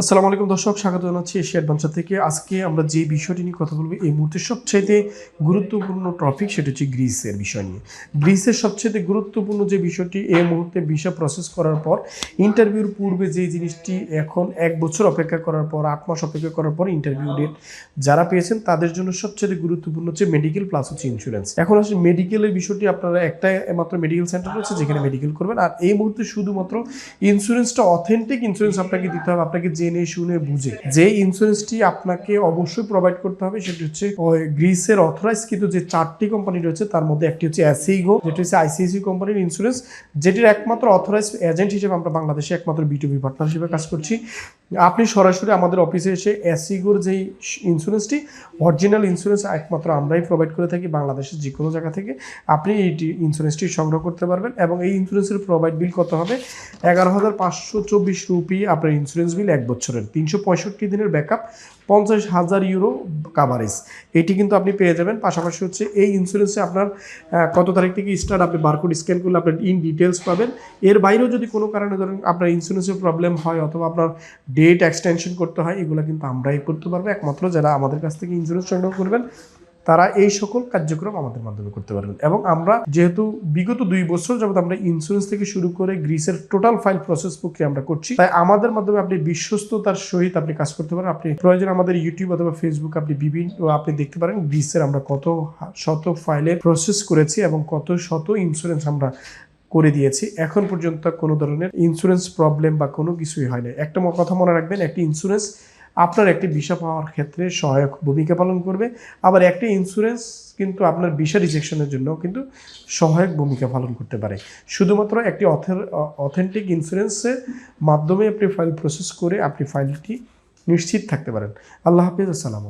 আসসালামু আলাইকুম দর্শক, স্বাগত জানাচ্ছি এশিয়া অ্যাডভেঞ্চার থেকে। আজকে আমরা যে বিষয়টি নিয়ে কথা বলব, এই মুহূর্তে সবচাইতে গুরুত্বপূর্ণ টপিক সেটা হচ্ছে গ্রিসের বিষয় নিয়ে। গ্রিসের সবচেয়ে গুরুত্বপূর্ণ যে বিষয়টি, এই মুহূর্তে ভিসা প্রসেস করার পর ইন্টারভিউর পূর্বে যে জিনিসটি এখন এক বছর অপেক্ষা করার পর, আট মাস অপেক্ষা করার পর ইন্টারভিউ ডেট যারা পেয়েছেন, তাদের জন্য সবচেয়ে গুরুত্বপূর্ণ হচ্ছে মেডিকেল প্লাস হচ্ছে ইন্স্যুরেন্স এখন আসলে মেডিকেলের বিষয়টি আপনারা একটা মাত্র মেডিকেল সেন্টার রয়েছে, যেখানে মেডিকেল করবেন। আর এই মুহূর্তে শুধুমাত্র ইন্স্যুরেন্সটা অথেন্টিক ইন্স্যুরেন্স আপনাকে দিতে হবে, আপনাকে জেনে শুনে বুঝে। যে ইন্স্যুরেন্সটি আপনাকে অবশ্যই প্রোভাইড করতে হবে, সেটি হচ্ছে গ্রিসের অথরাইজ কিন্তু যে চারটি কোম্পানি রয়েছে, তার মধ্যে একটি হচ্ছে অ্যাসিগো যেটি হচ্ছে আইসিআইসি কোম্পানির ইন্স্যুরেন্স যেটির একমাত্র অথরাইজ এজেন্ট হিসেবে আমরা বাংলাদেশে একমাত্র বিটুবি পার্টনার হিসেবে কাজ করছি। আপনি সরাসরি আমাদের অফিসে এসে অ্যাসিগোর যেই ইন্স্যুরেন্সটি অরিজিনাল ইন্স্যুরেন্স একমাত্র আমরাই প্রোভাইড করে থাকি বাংলাদেশের যে কোনো জায়গা থেকে। আপনি এই ইন্স্যুরেন্সটি সংগ্রহ করতে পারবেন এবং এই ইন্স্যুরেন্সের প্রোভাইড বিল কত হবে? এগারো হাজার পাঁচশো চব্বিশ রুপি আপনার ইন্স্যুরেন্স বিল এক বছরের, তিনশো পঁয়ষট্টি দিনের ব্যাকআপ পঞ্চাশ হাজার ইউরো কাভারেজ এটি কিন্তু আপনি পেয়ে যাবেন। পাশাপাশি হচ্ছে এই ইন্স্যুরেন্সে আপনার কত তারিখ থেকে স্টার্ট আপনি বারকোড স্ক্যান করলে আপনার ইন ডিটেলস পাবেন। এর বাইরেও যদি কোনো কারণে ধরেন আপনার ইন্স্যুরেন্সের প্রবলেম হয় অথবা আপনার ডেট এক্সটেনশন করতে হয়, এগুলো কিন্তু আমরাই করতে পারব। একমাত্র যারা আমাদের কাছ থেকে ইন্স্যুরেন্স সংগ্রহ করবেন তারা এই সকল কার্যক্রম আমাদের মাধ্যমে করতে পারবেন। এবং আমরা যেহেতু বিগত দুই বছর যাবত আমরা ইন্স্যুরেন্স থেকে শুরু করে গ্রিসের টোটাল ফাইল প্রসেস প্রক্রিয়া আমরা করছি, তাই আমাদের মাধ্যমে আপনি বিশ্বস্ততার সহিত আপনি কাজ করতে পারেন। আপনি প্রয়োজন আমাদের ইউটিউব অথবা ফেসবুক আপনি বিভিন্ন আপনি দেখতে পারেন গ্রিসের আমরা কত শত ফাইলের প্রসেস করেছি এবং কত শত ইন্স্যুরেন্স আমরা করে দিয়েছি। এখন পর্যন্ত কোনো ধরনের ইন্স্যুরেন্স প্রবলেম বা কোনো কিছুই হয় না একটা কথা মনে রাখবেন, একটি ইন্স্যুরেন্স আপনার একটি ভিসা পাওয়ার ক্ষেত্রে সহায়ক ভূমিকা পালন করবে। আবার একটি ইন্স্যুরেন্স কিন্তু আপনার ভিসা রিজেকশনের জন্য কিন্তু সহায়ক ভূমিকা পালন করতে পারে। শুধুমাত্র একটি অথেন্টিক ইন্স্যুরেন্সের মাধ্যমে আপনি ফাইল প্রসেস করে আপনি ফাইলটি নিশ্চিত থাকতে পারেন। আল্লাহ হাফিজ, আসসালামু